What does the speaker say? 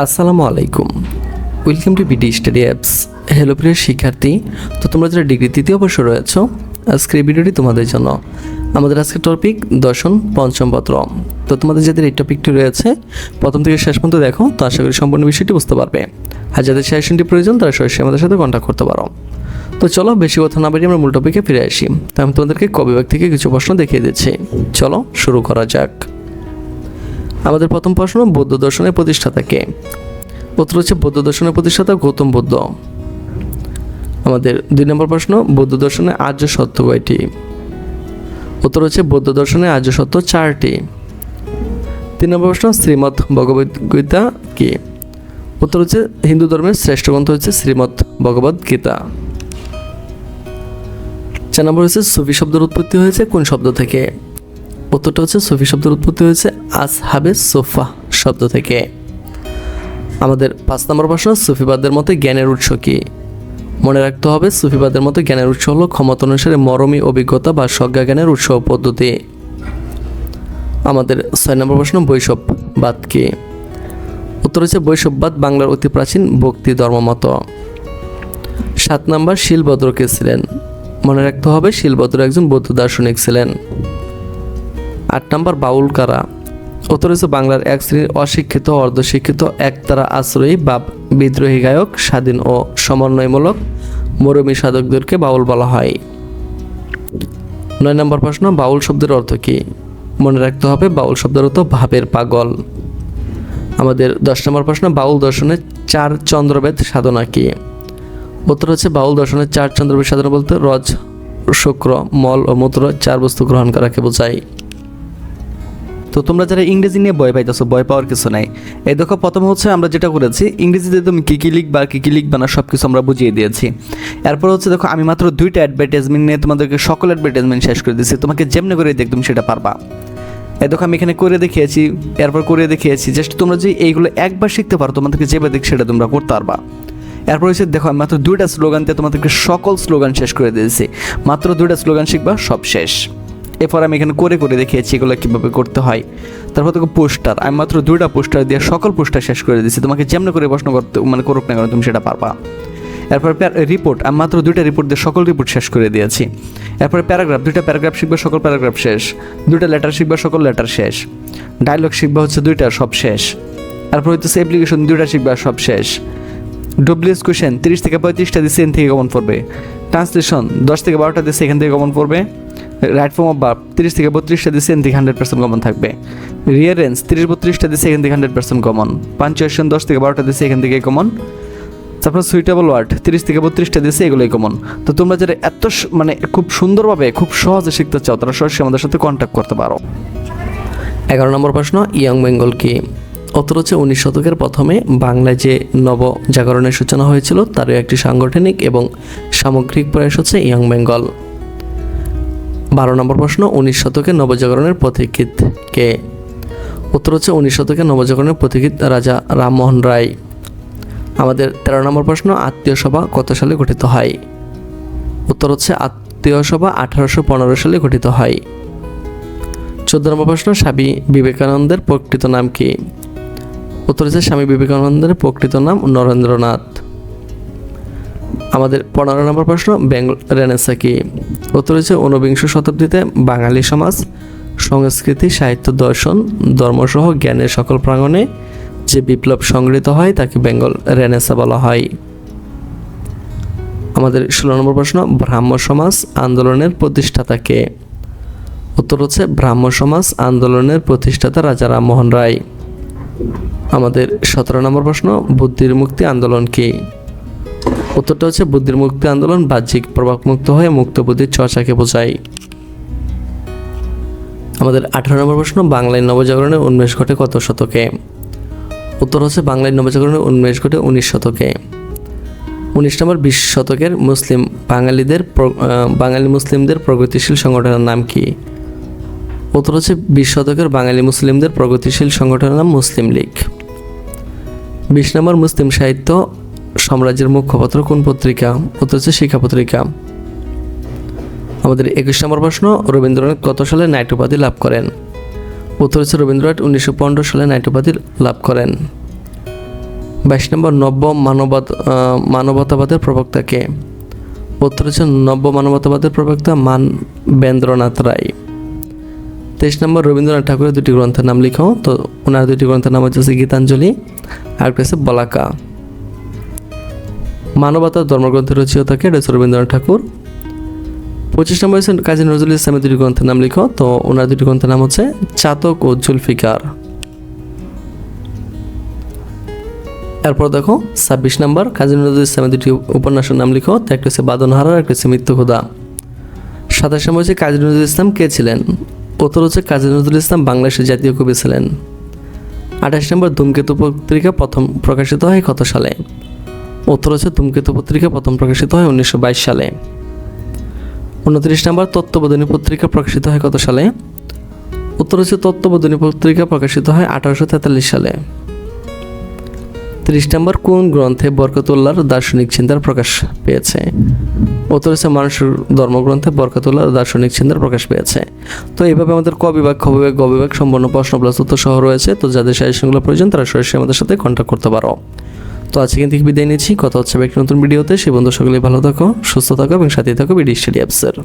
আসসালামু আলাইকুম। Welcome to BD study apps hello প্রিয় শিক্ষার্থী, তো তোমরা যারা ডিগ্রি তৃতীয় বর্ষ রয়েছ, আজকের এই ভিডিওটি তোমাদের জন্য। আমাদের আজকের টপিক দর্শন পঞ্চম পত্র। তো তোমাদের যাদের এই টপিকটি রয়েছে, প্রথম থেকে শেষ পর্যন্ত দেখো, তো আশা করি সম্পূর্ণ বিষয়টি বুঝতে পারবে। আর যাদের সাজেশনটি প্রয়োজন, তারা সরাসরি আমাদের সাথে কন্ট্যাক্ট করতে পারো। তো চলো, বেশি কথা না বাড়িয়ে আমরা মূল টপিকে ফিরে আসি। তো আমি তোমাদেরকে কবিভাগ থেকে কিছু প্রশ্ন দেখিয়ে দিচ্ছি। চলো, শুরু করা যাক। আমাদের প্রথম প্রশ্ন, বৌদ্ধ দর্শনের প্রতিষ্ঠাতা কে? উত্তর হচ্ছে বৌদ্ধ দর্শনের প্রতিষ্ঠাতা গৌতম বুদ্ধ। আমাদের দুই নম্বর প্রশ্ন, বৌদ্ধ দর্শনে আর্য সত্য কয়টি? উত্তর হচ্ছে বৌদ্ধ দর্শনে আর্য সত্য চারটি। তিন নম্বর প্রশ্ন শ্রীমৎ ভগবদ গীতা কি? উত্তর হচ্ছে হিন্দু ধর্মের শ্রেষ্ঠ গ্রন্থ হচ্ছে শ্রীমৎ ভগবদ গীতা। চার নম্বর হচ্ছে সুফি শব্দের উৎপত্তি হয়েছে কোন শব্দ থেকে? উত্তরটা হচ্ছে সুফি শব্দের উৎপত্তি হয়েছে আসহাবে সোফা শব্দ থেকে। আমাদের পাঁচ নম্বর প্রশ্ন সুফিবাদের মতে জ্ঞানের উৎস কি? মনে রাখতে হবে সুফিবাদের মতে জ্ঞানের উৎস হলো ক্ষমতা অনুসারে মরমী অভিজ্ঞতা বা সজ্ঞা জ্ঞানের উৎস পদ্ধতি। আমাদের ছয় নম্বর প্রশ্ন বৈষববাদ কি? উত্তর হচ্ছে বৈষববাদ বাংলার অতি প্রাচীন ভক্তি ধর্মমত সাত নম্বর, শিলভদ্র কে ছিলেন? মনে রাখতে হবে, শিলভদ্র একজন বৌদ্ধ দার্শনিক ছিলেন। আট নম্বর বাউল কারা? উত্তর হচ্ছে বাংলার এক শ্রেণির অশিক্ষিত, অর্ধশিক্ষিত, একতারা আশ্রয়ী বা বিদ্রোহী গায়ক, স্বাধীন ও সমন্বয়মূলক মরমী সাধকদেরকে বাউল বলা হয়। নয় নম্বর প্রশ্ন, বাউল শব্দের অর্থ কী? মনে রাখতে হবে, বাউল শব্দের অর্থ ভাবের পাগল। আমাদের দশ নম্বর প্রশ্ন, বাউল দর্শনের চার চন্দ্রবেদ সাধনা কি? উত্তর হচ্ছে, বাউল দর্শনের চার চন্দ্রবেদ সাধনা বলতে রজ, শুক্র, মল ও মূত্র, চার বস্তু গ্রহণ করাকে বোঝায়। তো তোমরা যারা ইংরেজি নিয়ে ভয় পাইতেছো, ভয় পাওয়ার কিছু নাই। এই দেখো, প্রথম হচ্ছে আমরা যেটা করেছি, ইংরেজিতে তুমি কী কী লিখবা, কী কী লিখবা না সব কিছু আমরা বুঝিয়ে দিয়েছি। এরপর হচ্ছে দেখো, আমি মাত্র দুইটা অ্যাডভার্টাইজমেন্ট নিয়ে তোমাদেরকে সকল অ্যাডভার্টাইজমেন্ট শেষ করে দিয়েছি। তোমাকে যেমনি করে দেখ তুমি সেটা পারবা। এই দেখো, আমি এখানে করে দেখিয়েছি, এরপর করে দেখিয়েছি জাস্ট তোমরা যে এইগুলো একবার শিখতে পারো, তোমাদেরকে যেভাবে দেখ সেটা তোমরা করতে পারবা। এরপর হচ্ছে দেখো, আমি মাত্র দুইটা স্লোগান দিয়ে তোমাদেরকে সকল স্লোগান শেষ করে দিয়েছি। মাত্র দুইটা স্লোগান শিখবা, সব শেষ। এরপর আমি এখানে করে করে দেখিয়েছি এগুলো কীভাবে করতে হয়। তারপর তোকে পোস্টার, আমি মাত্র দুইটা পোস্টার দিয়ে সকল পোস্টার শেষ করে দিয়েছি। তোমাকে যেমন করে প্রশ্ন করতে মানে করুক না কেন, তুমি সেটা পারবা। এরপর রিপোর্ট আমি মাত্র দুইটা রিপোর্ট দিয়ে সকল রিপোর্ট শেষ করে দিয়েছি। এরপরে প্যারাগ্রাফ দুইটা প্যারাগ্রাফ শিখবে, সকল প্যারাগ্রাফ শেষ। দুইটা লেটার শিখবে, সকল লেটার শেষ। ডায়লগ শিখবে হচ্ছে দুইটা, সব শেষ। তারপর হচ্ছে অ্যাপ্লিকেশন দুইটা শিখবে সব শেষ। ডব্লিউএস কোয়েশন তিরিশ থেকে পঁয়ত্রিশটা দিচ্ছে এখান থেকে কমন পড়বে। ট্রান্সলেশন দশ থেকে বারোটা দিচ্ছে এখান থেকে কমন পড়বে। রাইট ফর্ম অফ তিরিশ থেকে বত্রিশটা এখান থেকে হান্ড্রেড পার্সেন্ট কমন থাকবে। রিয়ারেন্স তিরিশ বত্রিশটা এখান থেকে হান্ড্রেড পার্সেন্ট কমন পাঞ্চুয়েশন দশ থেকে বারোটা দিচ্ছে এখান থেকে কমন তারপর সুইটেবল ওয়ার্ড তিরিশ থেকে বত্রিশটা দিচ্ছে এগুলোই কমন তো তোমরা যারা এত মানে খুব সুন্দরভাবে, খুব সহজে শিখতে চাও, তারা সরাসরি আমাদের সাথে কন্ট্যাক্ট করতে পারো। এগারো নম্বর প্রশ্ন ইয়ং বেঙ্গল কি? হচ্ছে উনিশ শতকের প্রথমে বাংলায় যে নব জাগরণের সূচনা হয়েছিল তারও একটি সাংগঠনিক এবং সামগ্রিক প্রয়াস হচ্ছে ইয়ং বেঙ্গল বারো নম্বর প্রশ্ন, উনিশ শতকে নবজাগরণের পথিকৃত কে? উত্তর হচ্ছে, উনিশ শতকে নবজাগরণের পথিকৃত রাজা রামমোহন রায়। আমাদের তেরো নম্বর প্রশ্ন, আত্মীয় সভা কত সালে গঠিত হয়? উত্তর হচ্ছে, আত্মীয় সভা আঠারোশো পনেরো সালে গঠিত হয়। চোদ্দ নম্বর প্রশ্ন, স্বামী বিবেকানন্দের প্রকৃত নাম কি? উত্তর হচ্ছে, স্বামী বিবেকানন্দের প্রকৃত নাম নরেন্দ্রনাথ। আমাদের পনেরো নম্বর প্রশ্ন, বেঙ্গল রেনেসা কি? উত্তর হচ্ছে ঊনবিংশ শতাব্দীতে বাঙালি সমাজ, সংস্কৃতি, সাহিত্য, দর্শন, ধর্মসহ জ্ঞানের সকল প্রাঙ্গণে যে বিপ্লব সংগৃহীত হয় তাকে বেঙ্গল রেনেসা বলা হয়। আমাদের ষোলো নম্বর প্রশ্ন, ব্রাহ্ম সমাজ আন্দোলনের প্রতিষ্ঠাতা কে? উত্তর হচ্ছে ব্রাহ্ম সমাজ আন্দোলনের প্রতিষ্ঠাতা রাজা রামমোহন রায়। আমাদের সতেরো নম্বর প্রশ্ন, বুদ্ধির মুক্তি আন্দোলন কি? উত্তরটা হচ্ছে বুদ্ধির মুক্তি আন্দোলন, বাহ্যিক প্রভাবমুক্ত হয়ে মুক্ত বুদ্ধির চর্চাকে বোঝায় আমাদের আঠারো নম্বর প্রশ্ন, বাংলায় নবজাগরণের উন্মেষ ঘটে কত শতকে? উত্তর হচ্ছে বাংলায় নবজাগরণের উন্মেষ ঘটে উনিশ শতকে। উনিশ নম্বর, বিশ শতকের মুসলিম বাঙালিদের বাঙালি মুসলিমদের প্রগতিশীল সংগঠনের নাম কি? উত্তর হচ্ছে বিশ শতকের বাঙালি মুসলিমদের প্রগতিশীল সংগঠনের নাম মুসলিম লীগ। বিশ নম্বর, মুসলিম সাহিত্য সাম্রাজ্যের মুখপত্র কোন পত্রিকা? উত্তর হচ্ছে শিক্ষা পত্রিকা। আমাদের একুশ নম্বর প্রশ্ন, রবীন্দ্রনাথ কত সালে নাইট উপাধি লাভ করেন? উত্তর হচ্ছে রবীন্দ্রনাথ উনিশশো পনেরো সালে নাইট উপাধি লাভ করেন। বাইশ নম্বর, নব্য মানবত মানবতাবাদের প্রবক্তাকে উত্তর হচ্ছে নব্য মানবতাবাদের প্রবক্তা মান বেন্দ্রনাথ রায়। তেইশ নম্বর, রবীন্দ্রনাথ ঠাকুরের দুটি গ্রন্থের নাম লিখো। তো ওনার দুটি গ্রন্থের নাম হচ্ছে গীতাঞ্জলি আর হচ্ছে বলাকা। মানবতার ধর্মগ্রন্থের হচ্ছে রবীন্দ্রনাথ ঠাকুর। পঁচিশ নম্বর হচ্ছে কাজী নজরুল ইসলামের দুটি গ্রন্থের নাম লিখো। তো ওনার দুটি গ্রন্থের নাম হচ্ছে চাতক ও জুলফিকার। এরপর দেখো ছাব্বিশ নম্বর কাজী নজরুল ইসলামের দুটি উপন্যাসের নাম লিখো। তো একটা হচ্ছে বাদনহারা একটা হচ্ছে মৃত্যু খোদা। সাতাশ নম্বর হচ্ছে কাজী নজরুল ইসলাম কে ছিলেন? উত্তর হচ্ছে কাজী নজরুল ইসলাম বাংলাদেশের জাতীয় কবি ছিলেন। আঠাশ নম্বর ধূমকেতু পত্রিকা প্রথম প্রকাশিত হয় কত সালে? উত্তর হচ্ছে ধূমকেতু পত্রিকা, প্রথম প্রকাশিত হয় উনিশশো বাইশ সালে। উনত্রিশ নম্বর, তত্ত্ববোধনী পত্রিকা প্রকাশিত হয় কত সালে? উত্তর হচ্ছে তত্ত্ববোধনী পত্রিকা প্রকাশিত হয় আঠারোশো তেতাল্লিশ সালে। ত্রিশ নম্বর, কোন গ্রন্থে বরকতুল্লাহর দার্শনিক চিন্তার প্রকাশ পেয়েছে? উত্তর হচ্ছে মানুষের ধর্মগ্রন্থে বরকতুল্লাহর দার্শনিক চিন্তার প্রকাশ পেয়েছে। তো এইভাবে আমাদের ক বিভাগ, খ বিভাগ, গ বিভাগ সম্পূর্ণ প্রশ্ন প্লাস উত্তর সহ রয়েছে। তো যাদের সাজেশনগুলো প্রয়োজন, তারা সরাসরি আমাদের সাথে কন্ট্যাক্ট করতে পারো। তো আজকে কিন্তু বিদায় নিচ্ছি। কথা হচ্ছে একটি নতুন ভিডিওতে। সে বন্ধু সকলে ভালো থাকো, সুস্থ থাকো এবং সাথে থাকো বিডি স্টাডি অ্যাপসের